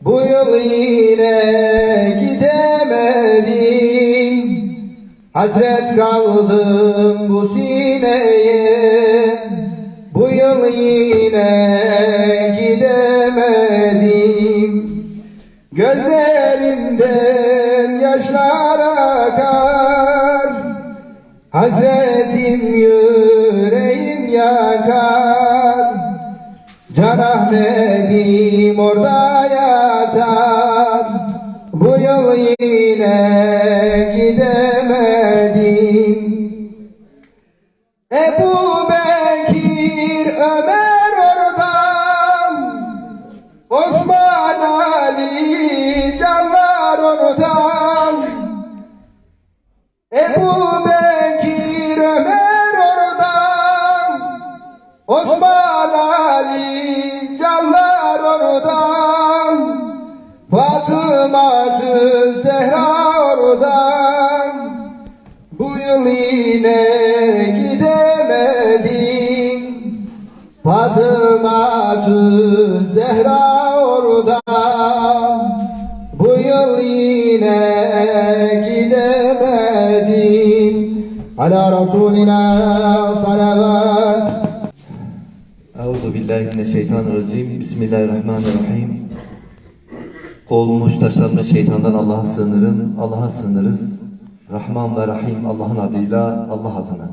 Bu yıl yine gidemedim. Hasret kaldım bu sineye. Bu yıl yine gidemedim. Gözlerimden yaşlar akar. Hasretim Can Ahmet'im orada yatar Bu yıl yine yine gidemedim Fatıma Zehra oradan Bu yıl yine gidemedim Ala Resulina salavat Euzu billahi mineşşeytanirracim. Bismillahirrahmanirrahim. Kovulmuş taşlanmış şeytandan Allah'a sığınırım. Allah'a sığınırız. Rahman ve Rahim Allah'ın adıyla Allah adına.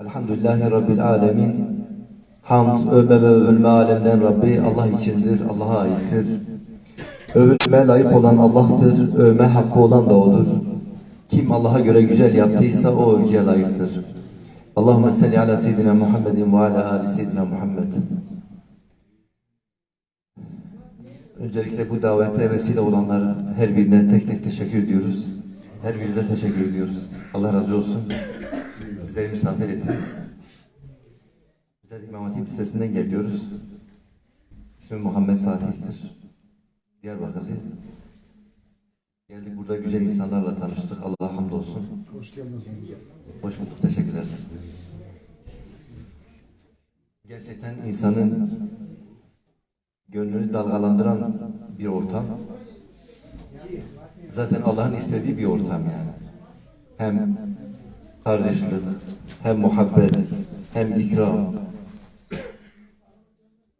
Elhamdülillahi Rabbil alemin. Hamd, övme ve övülme alemden Rabbi Allah içindir, Allah'a aittir. Övülme layık olan Allah'tır, övme hakkı olan da O'dur. Kim Allah'a göre güzel yaptıysa o övgüye layıktır. Allahümme salli ala seyyidina Muhammedin ve ala ali seyyidina Muhammed. Öncelikle bu davete vesile olanlar her birine tek tek teşekkür ediyoruz. Her birinize teşekkür ediyoruz. Allah razı olsun. Bize misafir ettiniz. Bizler İmam Hatip Lisesi'nden geliyoruz. İsmim Muhammed Fatih'tir. Diyarbakırlı. Geldik burada güzel insanlarla tanıştık. Allah'a hamdolsun. Hoş geldiniz. Hoş bulduk, teşekkür ederiz. Gerçekten insanın gönlünü dalgalandıran bir ortam. Zaten Allah'ın istediği bir ortam yani. Hem kardeşlik, hem muhabbet, hem ikram.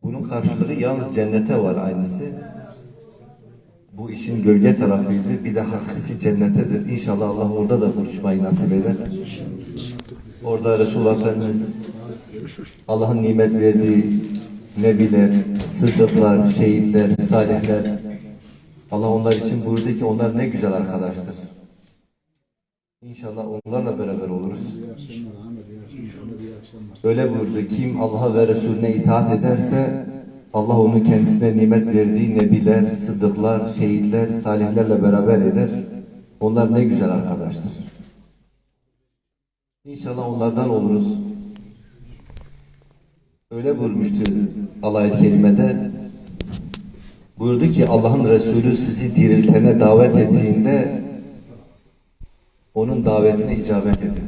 Bunun karşılığı yalnız cennete var aynısı. Bu işin gölge tarafıydı. Bir de hakisi cennetedir. İnşallah Allah orada da buluşmayı nasip eder. Orada Resulullah Efendimiz Allah'ın nimet verdiği nebiler, sıddıklar, şehitler, salihler Allah onlar için buyurdu ki onlar ne güzel arkadaştır. İnşallah onlarla beraber oluruz. Öyle buyurdu. Kim Allah'a ve Resulüne itaat ederse Allah onun kendisine nimet verdiği nebiler, sıddıklar, şehitler, salihlerle beraber eder. Onlar ne güzel arkadaştır. İnşallah onlardan oluruz. Öyle buyurmuştu Allah ayet kelimede. Buyurdu ki Allah'ın Resulü sizi diriltene davet ettiğinde onun davetine icabet edin.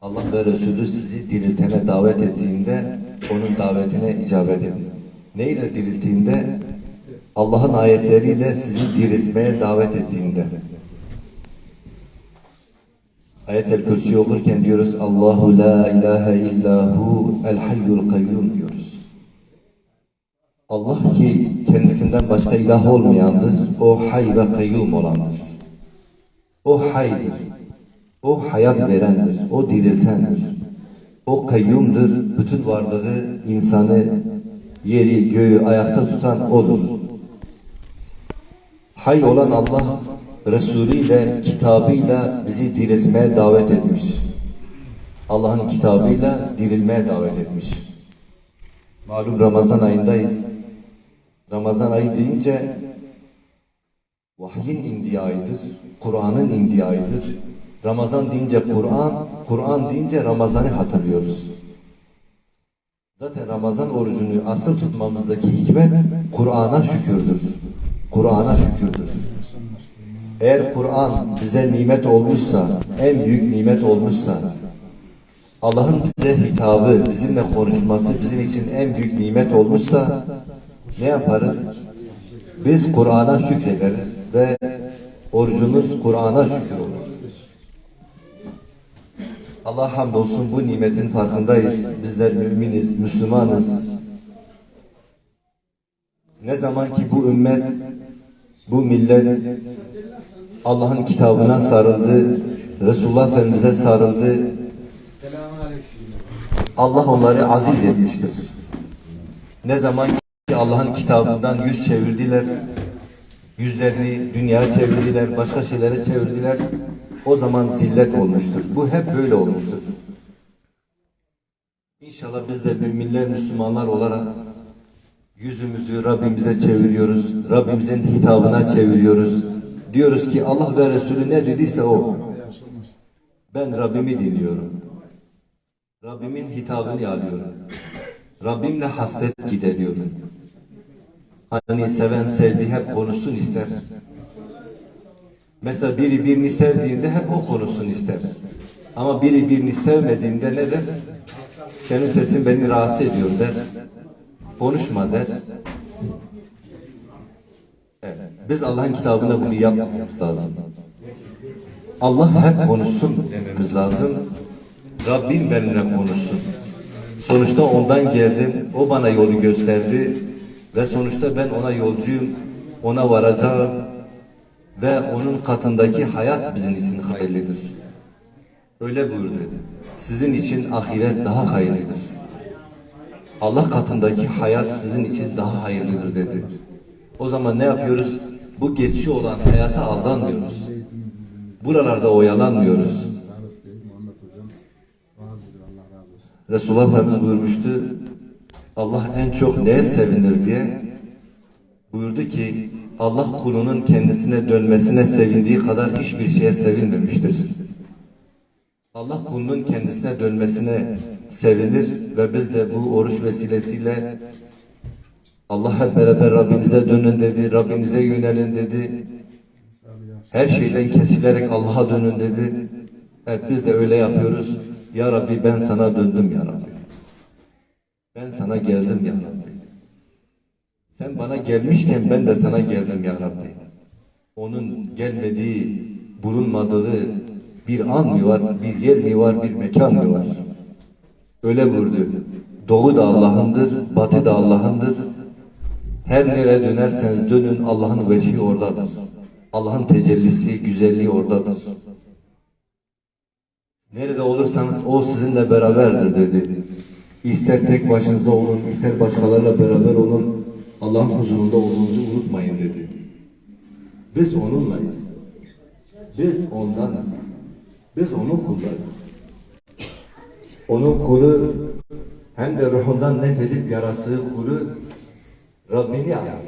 Allah ve Resulü sizi diriltene davet ettiğinde onun davetine icabet edin. Neyle dirilttiğinde? Allah'ın ayetleriyle sizi diriltmeye davet ettiğinde. Ayet-el Kürsi okurken diyoruz Allahu la ilahe illahu el hayyul kayyum diyoruz. Allah ki kendisinden başka ilah olmayandır. O hay ve kayyum olandır. O haydır. O hayat verendir. O diriltendir. O kayyumdur. Bütün varlığı, insanı, yeri, göğü ayakta tutan O'dur. Hay olan Allah, Resulü ile, kitabıyla bizi diriltmeye davet etmiş. Allah'ın kitabıyla dirilmeye davet etmiş. Malum Ramazan ayındayız. Ramazan ayı deyince vahyin indiği aydır, Kur'an'ın indiği aydır. Ramazan deyince Kur'an, Kur'an deyince Ramazan'ı hatırlıyoruz. Zaten Ramazan orucunu asıl tutmamızdaki hikmet Kur'an'a şükürdür. Kur'an'a şükürdür. Eğer Kur'an bize nimet olmuşsa, en büyük nimet olmuşsa, Allah'ın bize hitabı, bizimle konuşması bizim için en büyük nimet olmuşsa ne yaparız? Biz Kur'an'a şükrederiz ve orucumuz Kur'an'a şükür olur. Allah hamdolsun bu nimetin farkındayız. Bizler müminiz, Müslümanız. Ne zaman ki bu ümmet, bu millet Allah'ın kitabına sarıldı, Resulullah Efendimiz'e sarıldı, Allah onları aziz etmiştir. Ne zaman ki Allah'ın kitabından yüz çevirdiler, yüzlerini dünyaya çevirdiler, başka şeylere çevirdiler, o zaman zillet olmuştur. Bu hep böyle olmuştur. İnşallah biz de müminler, Müslümanlar olarak yüzümüzü Rabbimize çeviriyoruz. Rabbimizin hitabına çeviriyoruz. Diyoruz ki Allah ve Resulü ne dediyse o. Ben Rabbimi dinliyorum. Rabbimin hitabını alıyorum. Rabbimle hasret gideriyorum. Hani seven sevdiği hep konuşsun ister. Mesela biri birini sevdiğinde hep o konuşsun ister. Ama biri birini sevmediğinde ne der? Senin sesin beni rahatsız ediyor der. Konuşma der. Biz Allah'ın kitabında bunu yapmamamız lazım. Allah hep konuşsun dememiz lazım. Rabbim benimle konuşsun. Sonuçta ondan geldim. O bana yolu gösterdi. Ve sonuçta ben ona yolcuyum. Ona varacağım. Ve onun katındaki hayat bizim için hayırlıdır. Öyle buyurdu. Sizin için ahiret daha hayırlıdır. Allah katındaki hayat sizin için daha hayırlıdır dedi. O zaman ne yapıyoruz? Bu geçici olan hayata aldanmıyoruz. Buralarda oyalanmıyoruz. Sağlık Bey, Muhammed Hocam. Vaazıdır Allah razı olsun. Resulullah Efendimiz buyurmuştu. Allah en çok neye sevinir diye buyurdu ki Allah kulunun kendisine dönmesine sevindiği kadar hiçbir şeye sevinmemiştir. Allah kulunun kendisine dönmesine sevinir ve biz de bu oruç vesilesiyle Allah hep beraber Rabbinize dönün dedi, Rabbinize yönelin dedi. Her şeyden kesilerek Allah'a dönün dedi. Evet biz de öyle yapıyoruz. Ya Rabbi ben sana döndüm ya Rabbi. Ben sana geldim ya Rabbi. Sen bana gelmişken ben de sana geldim ya Rabbi. Onun gelmediği, bulunmadığı bir an mı var, bir yer mi var, bir mekan mı var? Öyle buyurdu. Doğu da Allah'ındır, batı da Allah'ındır. Her nereye dönerseniz dönün Allah'ın vecihi oradadır. Allah'ın tecellisi, güzelliği oradadır. Nerede olursanız o sizinle beraberdir dedi. İster tek başınıza olun, ister başkalarıyla beraber olun. Allah'ın huzurunda olduğunuzu unutmayın dedi. Biz onunlayız. Biz ondanız. Biz onun kullarıyız. Onun kulu hem de ruhundan nefedip yarattığı kulu Rabbini arar.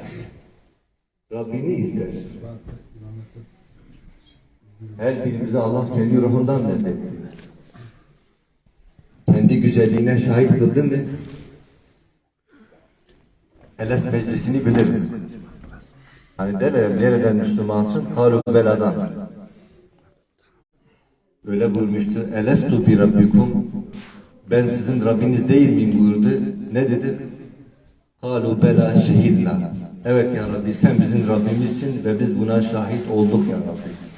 Rabbini ister. Her birimize Allah kendi ruhundan nefetti. Kendi güzelliğine şahit kıldı mı? Eles meclisini biliriz. Hani derler nereden Müslümansın? Halu beladan. Öyle buyurmuştu. Elestu bi rabbikum. Ben sizin Rabbiniz değil miyim buyurdu. Ne dedi? Halu bela şehidna. Evet ya Rabbi sen bizim Rabbimizsin ve biz buna şahit olduk ya Rabbi.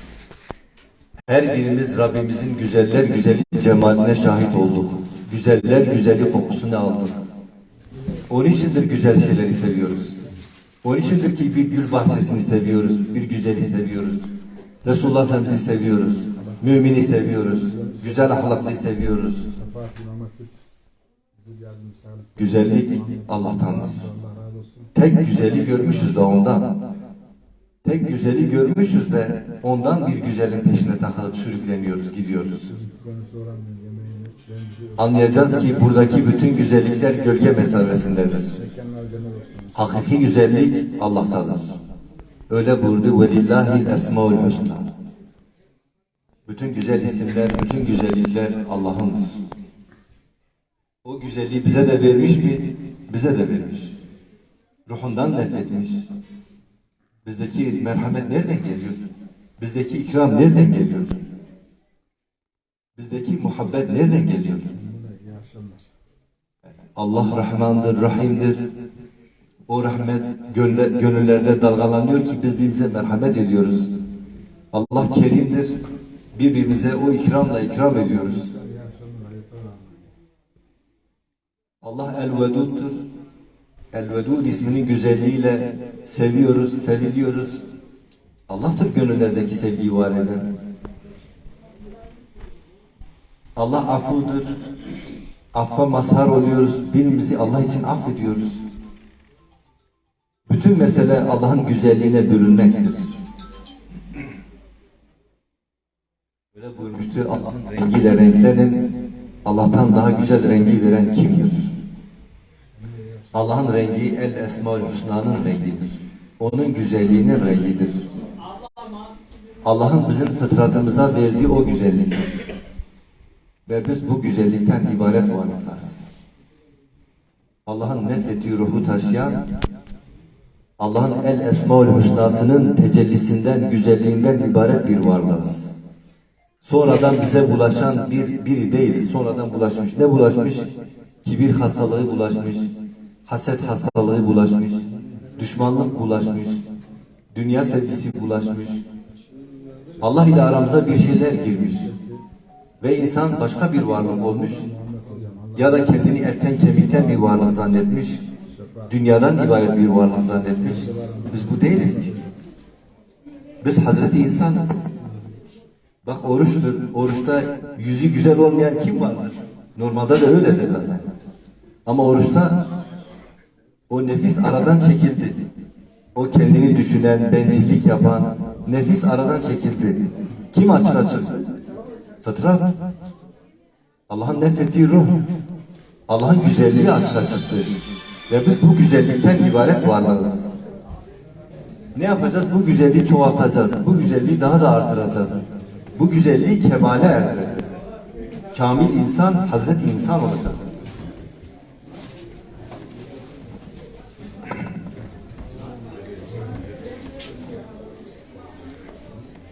Her birimiz Rabbimizin güzeller güzeli cemaline şahit olduk. Güzeller güzeli kokusunu aldık. Onun içindir güzel şeyleri seviyoruz. Onun içindir ki bir gül bahçesini seviyoruz, bir güzeli seviyoruz. Resulullah Efendimiz'i seviyoruz, mümini seviyoruz, güzel ahlaklıyı seviyoruz. Güzellik Allah'tandır. Tek güzeli görmüşüz de ondan. Tek güzeli görmüşüz de ondan bir güzelin peşine takılıp sürükleniyoruz, gidiyoruz. Anlayacağız ki buradaki bütün güzellikler gölge olsun. Hakiki güzellik Allah'tadır. Öyle buyurdu velillahil esmaul husna. Bütün güzel isimler, bütün güzellikler Allah'ındır. O güzelliği bize de vermiş mi? Bize de vermiş. Ruhundan nefretmiş. Bizdeki merhamet nereden geliyor? Bizdeki ikram nereden geliyor? Bizdeki muhabbet nereden geliyor? Allah Rahmandır, Rahim'dir. O rahmet gönüllerde dalgalanıyor ki biz birbirimize merhamet ediyoruz. Allah kerimdir. Birbirimize o ikramla ikram ediyoruz. Allah el-veduddur. El-vedud isminin güzelliğiyle seviyoruz, seviliyoruz. Allah'tır gönüllerdeki sevgiyi var eden. Allah afudur. Affa mazhar oluyoruz. Birbirimizi Allah için affediyoruz. Bütün mesele Allah'ın güzelliğine bürünmektir. Böyle buyurmuştu Allah'ın rengiyle renklenin. Allah'tan daha güzel rengi veren kimdir? Allah'ın rengi El Esmaül Hüsna'nın rengidir. Onun güzelliğinin rengidir. Allah'ın bizim fıtratımıza verdiği o güzelliktir. Ve biz bu güzellikten ibaret varlıklarız. Allah'ın nefrettiği ruhu taşıyan, Allah'ın El Esmaül Hüsna'sının tecellisinden, güzelliğinden ibaret bir varlığız. Sonradan bize bulaşan bir biri değiliz. Sonradan bulaşmış. Ne bulaşmış? Kibir hastalığı bulaşmış. Haset hastalığı bulaşmış. Düşmanlık bulaşmış. Dünya sevgisi bulaşmış. Allah ile aramıza bir şeyler girmiş. Ve insan başka bir varlık olmuş. Ya da kendini etten kemikten bir varlık zannetmiş. Dünyadan ibaret bir varlık zannetmiş. Biz bu değiliz ki. Biz Hazreti insanız. Bak oruçtur. Oruçta yüzü güzel olmayan kim vardır? Normalde de öyledir zaten. Ama oruçta o nefis aradan çekildi. O kendini düşünen, bencillik yapan nefis aradan çekildi. Kim açığa çıktı? Fıtrat. Allah'ın nefrettiği ruh. Allah'ın güzelliği açığa çıktı. Ve biz bu güzellikten ibaret varlığız. Ne yapacağız? Bu güzelliği çoğaltacağız. Bu güzelliği daha da artıracağız. Bu güzelliği kemale erdireceğiz. Kamil insan, Hazreti insan olacağız.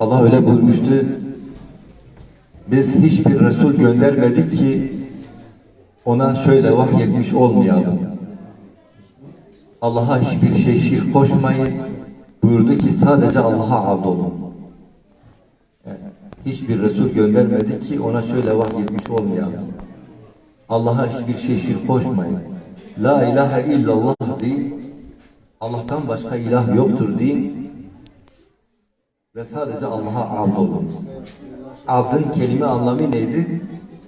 Allah öyle buyurmuştu. Biz hiçbir Resul göndermedik ki ona şöyle vahyetmiş olmayalım. Allah'a hiçbir şey şirk koşmayın. Buyurdu ki sadece Allah'a abd olun. Yani hiçbir Resul göndermedik ki ona şöyle vahyetmiş olmayalım. Allah'a hiçbir şey şirk koşmayın. La ilahe illallah deyin. Allah'tan başka ilah yoktur deyin. Ve sadece Allah'a abd olun. Abdın kelime anlamı neydi?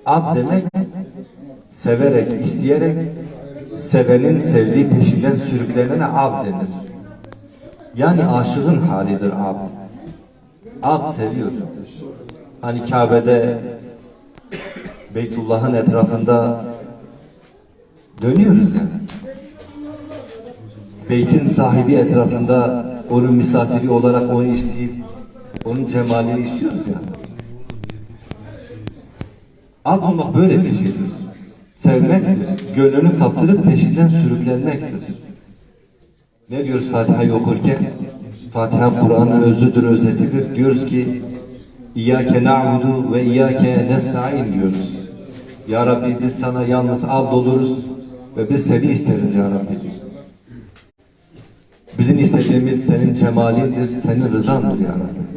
Abd demek severek, isteyerek sevenin sevdiği peşinden sürüklenene abd denir. Yani aşığın halidir abd. Abd seviyor. Hani Kabe'de Beytullah'ın etrafında dönüyoruz yani. Beytin sahibi etrafında onun misafiri olarak onu isteyip onun cemalini istiyoruz ya. Olmak böyle bir şeydir. Sevmektir. Gönlünü kaptırıp peşinden sürüklenmektir. Ne diyoruz Fatiha'yı okurken? Fatiha Kur'an'ın özüdür, özetidir. Diyoruz ki İyyâke na'budu ve iyyâke nesta'in diyoruz. Ya Rabbi biz sana yalnız abd oluruz ve biz seni isteriz ya Rabbi. Bizim istediğimiz senin cemalindir, senin rızandır ya Rabbi.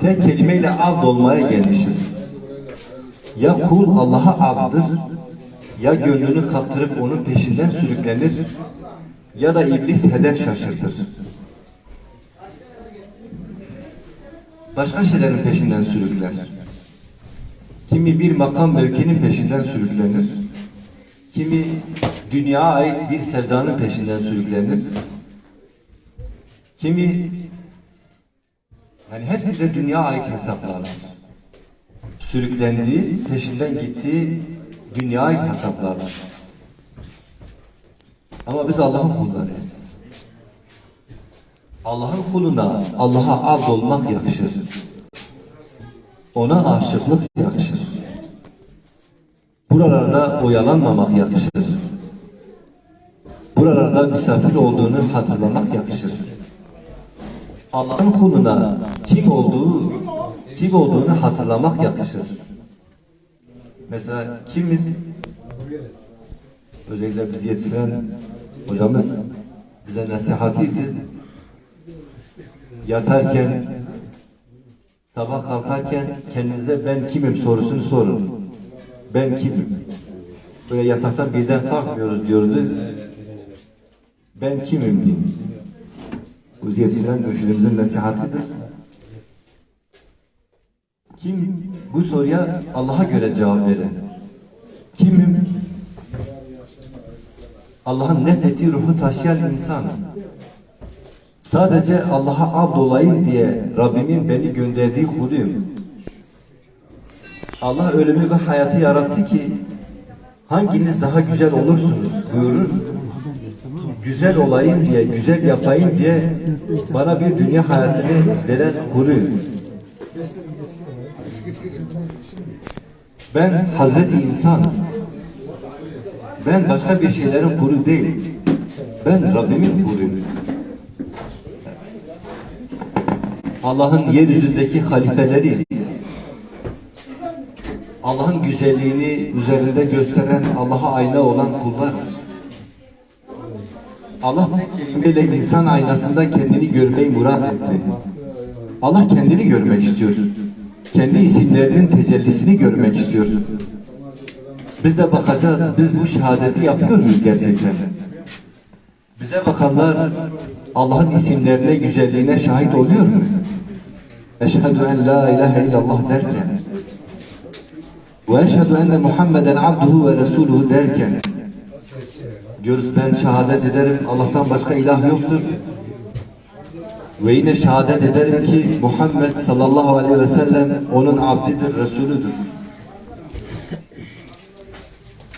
Tek kelimeyle abd olmaya gelmişiz. Ya kul Allah'a abdır, ya gönlünü kaptırıp onun peşinden sürüklenir, ya da iblis hedef şaşırtır. Başka şeylerin peşinden sürükler. Kimi bir makam mevkinin peşinden sürüklenir. Kimi dünya ait bir sevdanın peşinden sürüklenir. Kimi yani hepsi de dünya ait hesaplardır. Sürüklendiği, peşinden gittiği dünya ait hesaplardır. Ama biz Allah'ın kullarıyız. Allah'ın kuluna Allah'a abd olmak yakışır. Ona aşıklık yakışır. Buralarda oyalanmamak yakışır. Buralarda misafir olduğunu hatırlamak yakışır. Allah'ın kuluna kim olduğu, kim olduğunu hatırlamak yakışır. Mesela kimiz özellikle bizi yetiştiren hocamız bize nasihatiydi. Yatarken, sabah kalkarken kendinize ben kimim sorusunu sorun. Ben kimim? Böyle yataktan birden kalkmıyoruz diyordu. Ben kimim diye. Bizi yetiştiren mürşidimizin nasihatidir. Kim bu soruya Allah'a göre cevap verir? Kimim? Allah'ın nefeti ruhu taşıyan insan. Sadece Allah'a abd olayım diye Rabbimin beni gönderdiği kuluyum. Allah ölümü ve hayatı yarattı ki hanginiz daha güzel olursunuz buyurur. Güzel olayım diye, güzel yapayım diye bana bir dünya hayatını veren kuluyum. Ben Hazreti İnsan. Ben başka bir şeylerin kulu değil. Ben Rabbimin kuluyum. Allah'ın yeryüzündeki halifeleriyiz. Allah'ın güzelliğini üzerinde gösteren, Allah'a ayna olan kullarız. Allah kelimeyle insan aynasında kendini görmeyi murat etti. Allah kendini görmek istiyor. Kendi isimlerinin tecellisini görmek istiyor. Biz de bakacağız, biz bu şehadeti yapıyor muyuz gerçekten? Bize bakanlar Allah'ın isimlerine, güzelliğine şahit oluyor mu? Eşhedü en la ilahe illallah derken ve eşhedü enne Muhammeden abduhu ve resuluhu derken diyoruz ben şehadet ederim Allah'tan başka ilah yoktur. Ve yine şehadet ederim ki Muhammed sallallahu aleyhi ve sellem onun abdidir, Resulüdür.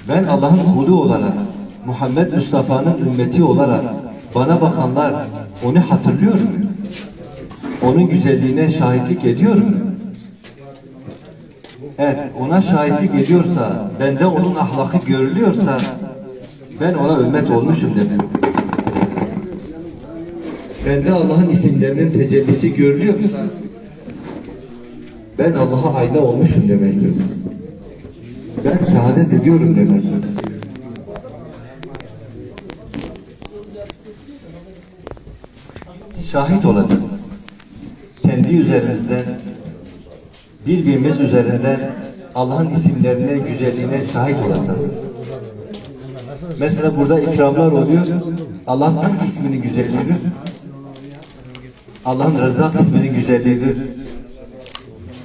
Ben Allah'ın kulu olarak, Muhammed Mustafa'nın ümmeti olarak bana bakanlar onu hatırlıyor mu? Onun güzelliğine şahitlik ediyor mu? Evet, ona şahitlik ediyorsa, bende onun ahlakı görülüyorsa, ben ona ümmet olmuşum dedim. Bende Allah'ın isimlerinin tecellisi görülüyorsa, ben Allah'a ayna olmuşum demektir. Ben şehadet ediyorum demektir. Şahit olacağız. Kendi üzerimizden, birbirimiz üzerinden Allah'ın isimlerine, güzelliğine şahit olacağız. Mesela burada ikramlar oluyor. Allah'ın hangi isminin güzelliğidir? Allah'ın Rezzak isminin güzelliğidir.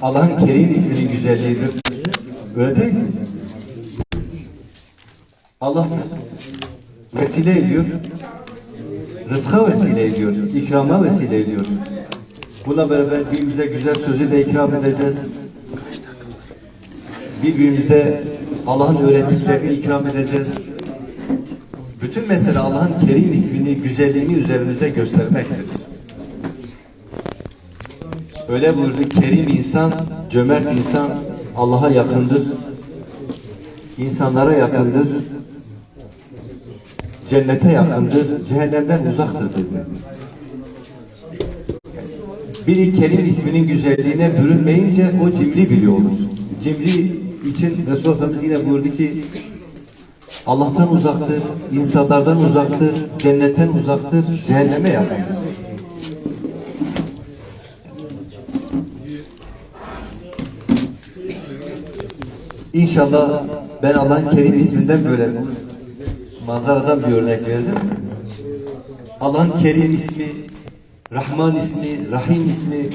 Allah'ın Kerim isminin güzelliğidir. Öyle değil mi? Allah vesile ediyor. Rızka vesile ediyor. ikrama vesile ediyor. Buna beraber birbirimize güzel sözü de ikram edeceğiz. Birbirimize Allah'ın öğrettiklerini ikram edeceğiz. Bütün mesele Allah'ın Kerim ismini, güzelliğini üzerimize göstermektir. Öyle buyurdu, Kerim insan, cömert insan Allah'a yakındır. İnsanlara yakındır. Cennete yakındır, cehennemden uzaktır dedi. Biri Kerim isminin güzelliğine bürünmeyince o cimri biliyor olur. Cimri için Resulullah yine buyurdu ki Allah'tan uzaktır, insanlardan uzaktır, cennetten uzaktır, cehenneme yakındır. İnşallah ben Allah'ın Kerim isminden böyle manzaradan bir örnek verdim. Allah'ın Kerim ismi, Rahman ismi, Rahim ismi,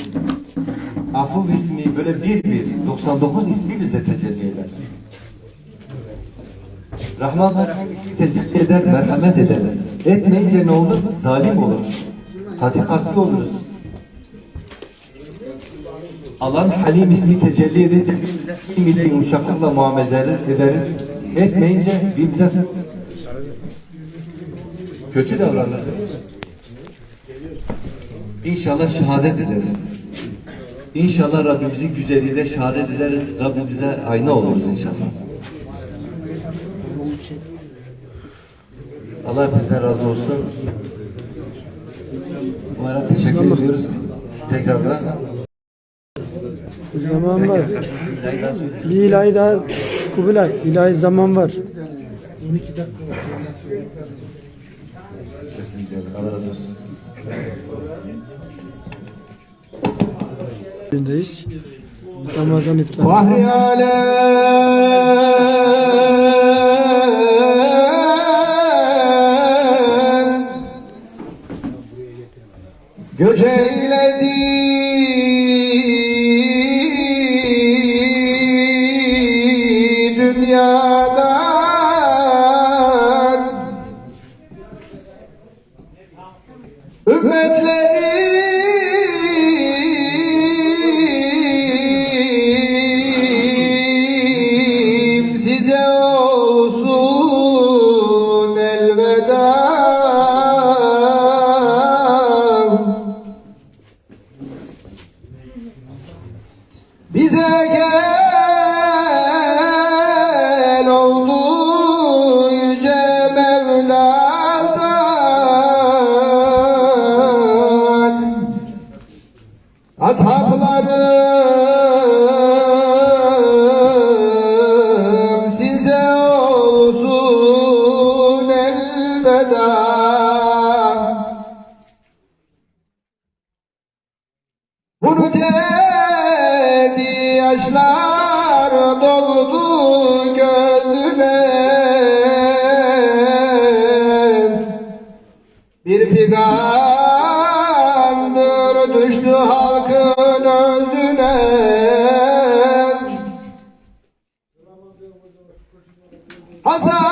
Afuf ismi böyle bir bir 99 ismi bizde tecelli eder. Rahman ve Rahim ismi tecelli eder, merhamet ederiz. Etmeyince ne olur? Zalim olur. Hatikatli oluruz. Allah'ın Halim ismi tecelli edince birbirimize bir yumuşaklıkla muamele ederiz. Etmeyince birbirimize kötü davranırız. İnşallah şehadet ederiz. İnşallah Rabbimizin güzelliğiyle şehadet ederiz. Rabbimize ayna oluruz inşallah. Allah bizden razı olsun. Umarım teşekkür ediyoruz. Tekrardan. Zaman var. Bir ilahi daha Kubilay, ilahi zaman var. 12 dakika var. Sesin güzel. Allah razı olsun. gündeyiz. Ramazan iftarı. Bahri Göç eyledi dünyadan Bir figandır düştü halkın özüne. Hasan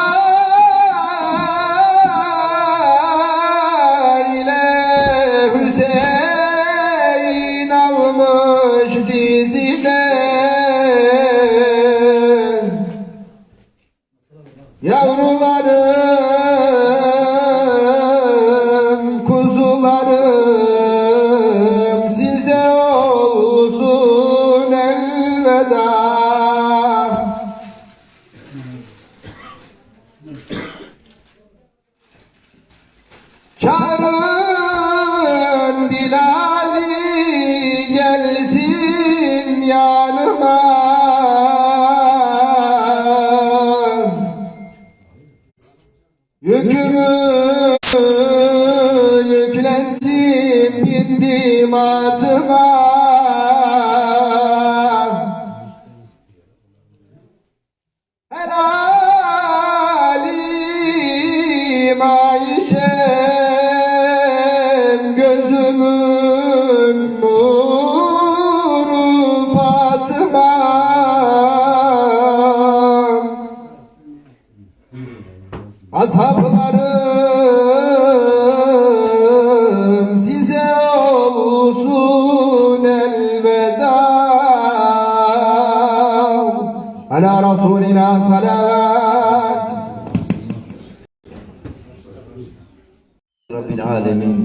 Rabbil alemin.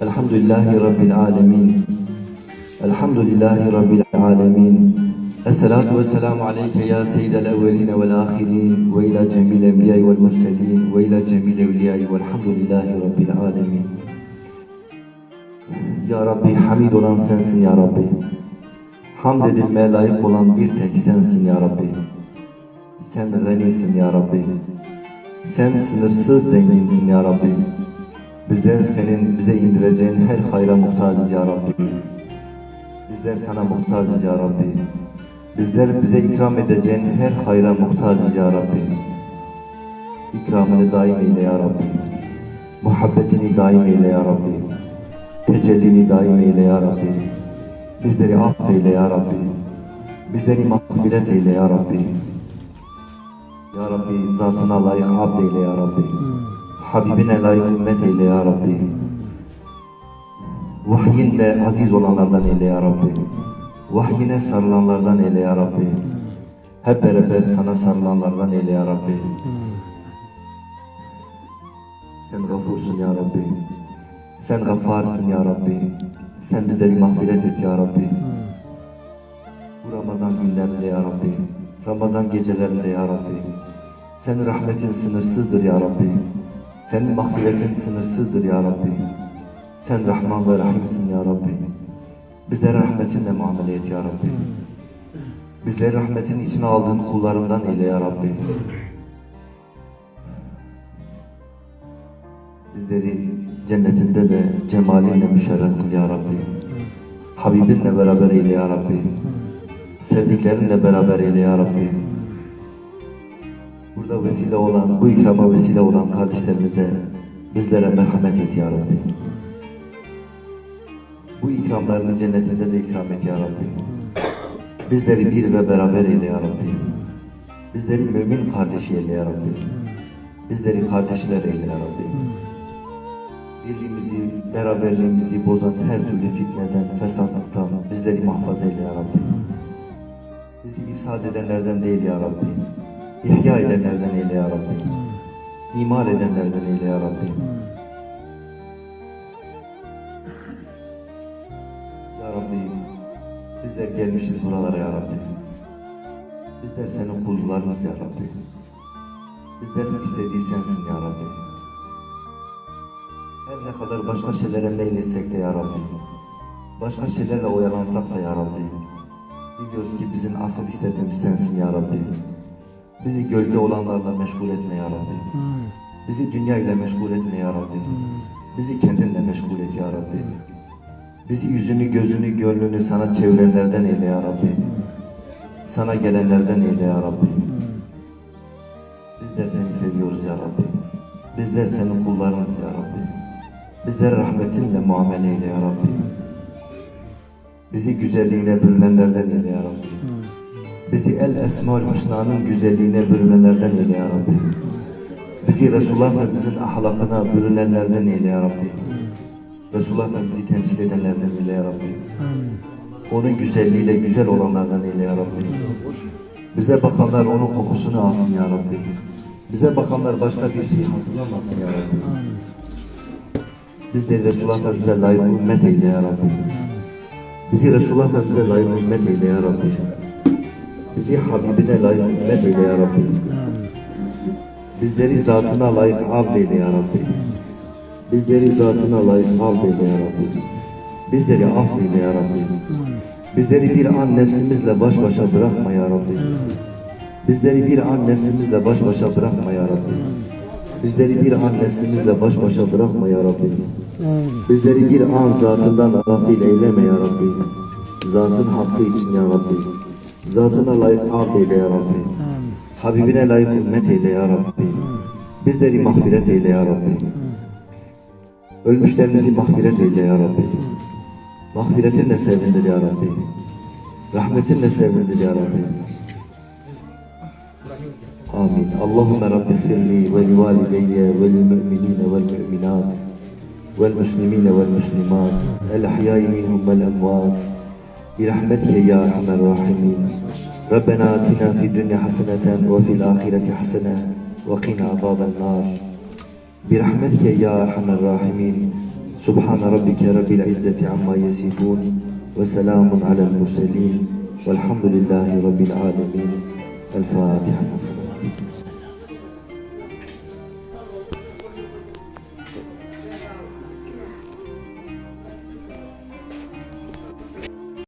Elhamdülillahi Rabbil alemin. Elhamdülillahi Rabbil alemin. Esselatu ve selamu aleyke ya seyyidel evveline vel ahirin ve ila cemil enbiyayı vel murselin ve ila cemil evliyayı velhamdülillahi Rabbil alemin. Ya Rabbi hamid olan sensin ya Rabbi. Hamd edilmeye layık olan bir tek sensin ya Rabbi. Sen ganisin ya Rabbi. Sen sınırsız zenginsin ya Rabbi. Bizler senin bize indireceğin her hayra muhtacız ya Rabbi. Bizler sana muhtacız ya Rabbi. Bizler bize ikram edeceğin her hayra muhtacız ya Rabbi. İkramını daim eyle ya Rabbi. Muhabbetini daim eyle ya Rabbi. Tecellini daim eyle ya Rabbi. Bizleri affeyle ya Rabbi. Bizleri mağfiret eyle ya Rabbi. Ya Rabbi zatına layık abd eyle ya Rabbi. Habibine layık ümmet eyle ya Rabbi. Vahyinle aziz olanlardan eyle ya Rabbi. Vahyine sarılanlardan eyle ya Rabbi. Hep beraber sana sarılanlardan eyle ya Rabbi. Sen gafursun ya Rabbi. Sen gaffarsın ya Rabbi. Sen bizleri mağfiret et ya Rabbi. Bu Ramazan günlerinde ya Rabbi. Ramazan gecelerinde ya Rabbi. Senin rahmetin sınırsızdır ya Rabbi. Senin mahfiyetin sınırsızdır ya Rabbi. Sen Rahman ve Rahimsin ya Rabbi. Bizlere rahmetinle muamele et ya Rabbi. Bizleri rahmetin içine aldığın kullarından eyle ya Rabbi. Bizleri cennetinde de cemalinle müşerref kıl ya Rabbi. Habibinle beraber eyle ya Rabbi. Sevdiklerinle beraber eyle ya Rabbi. Burada vesile olan, bu ikrama vesile olan kardeşlerimize bizlere merhamet et ya Rabbi. Bu ikramlarını cennetinde de ikram et ya Rabbi. Bizleri bir ve beraber eyle ya Rabbi. Bizleri mümin kardeşi eyle ya Rabbi. Bizleri kardeşler eyle ya Rabbi. Birliğimizi, beraberliğimizi bozan her türlü fitneden, fesatlıktan bizleri muhafaza eyle ya Rabbi. Bizi ifsad edenlerden değil ya Rabbi. İhya edenlerden eyle ya Rabbi. İmar edenlerden eyle ya Rabbi. Ya Rabbi, bizler gelmişiz buralara ya Rabbi. Bizler senin kullarınız ya Rabbi. Bizlerin istediği sensin ya Rabbi. Her ne kadar başka şeylere meyletsek de ya Rabbi. Başka şeylerle oyalansak da ya Rabbi. Biliyoruz ki bizim asıl istediğimiz sensin ya Rabbi. Bizi gölge olanlarla meşgul etme ya Rabbi. Bizi dünya ile meşgul etme ya Rabbi. Bizi kendinle meşgul et ya Rabbi. Bizi yüzünü, gözünü, gönlünü sana çevirenlerden eyle ya Rabbi. Sana gelenlerden eyle ya Rabbi. Bizler seni seviyoruz ya Rabbi. Bizler senin kullarınız ya Rabbi. Bizlere rahmetinle muamele eyle ya Rabbi. Bizi güzelliğine bürünenlerden eyle ya Rabbi. Bizi el esmaül husna'nın güzelliğine bürünenlerden eyle ya Rabbi. Bizi Resulullah Efendimizin ahlakına bürünenlerden eyle ya Rabbi. Resulullah Efendimiz'i temsil edenlerden eyle ya Rabbi. Onun güzelliğiyle güzel olanlardan eyle ya Rabbi. Bize bakanlar onun kokusunu alsın ya Rabbi. Bize bakanlar başka bir şey hatırlamasın ya Rabbi. Biz de Resulullah Efendimiz'e layık ümmet eyle ya Rabbi. Bizi Resulullah Efendimiz'e layık ümmet eyle ya Rabbi. Bizi Habibine layık ümmet eyle ya Rabbi. Bizleri zatına layık abd eyle ya Rabbi. Bizleri zatına layık abd eyle ya Rabbi. Bizleri affeyle ya Rabbi. Bizleri bir an nefsimizle baş başa bırakma ya Rabbi. Bizleri bir an nefsimizle baş başa bırakma ya Rabbi. Bizleri bir an nefsimizle baş başa bırakma ya Rabbi. Bizleri bir an zatından gafil eyleme ya Rabbi. Zatın hakkı için ya Rabbi. Zatına layık abd eyle ya Rabbi. Habibine layık ümmet eyle ya Rabbi. Bizleri mağfiret eyle ya Rabbi. Ölmüşlerimizi mağfiret eyle ya Rabbi. Mağfiretinle sevindir ya Rabbi. Rahmetinle sevindir ya Rabbi. Amin. Allahümme Rabbi firli ve li valideyye ve lil müminine vel müminat vel برحمتك يا أرحم الراحمين. ربنا آتنا في الدنيا حسنة وفي الآخرة حسنة وقنا عذاب النار. برحمتك يا أرحم الراحمين. سبحان ربك رب العزة عما يصفون وسلام على المرسلين والحمد لله رب العالمين. الفاتحة.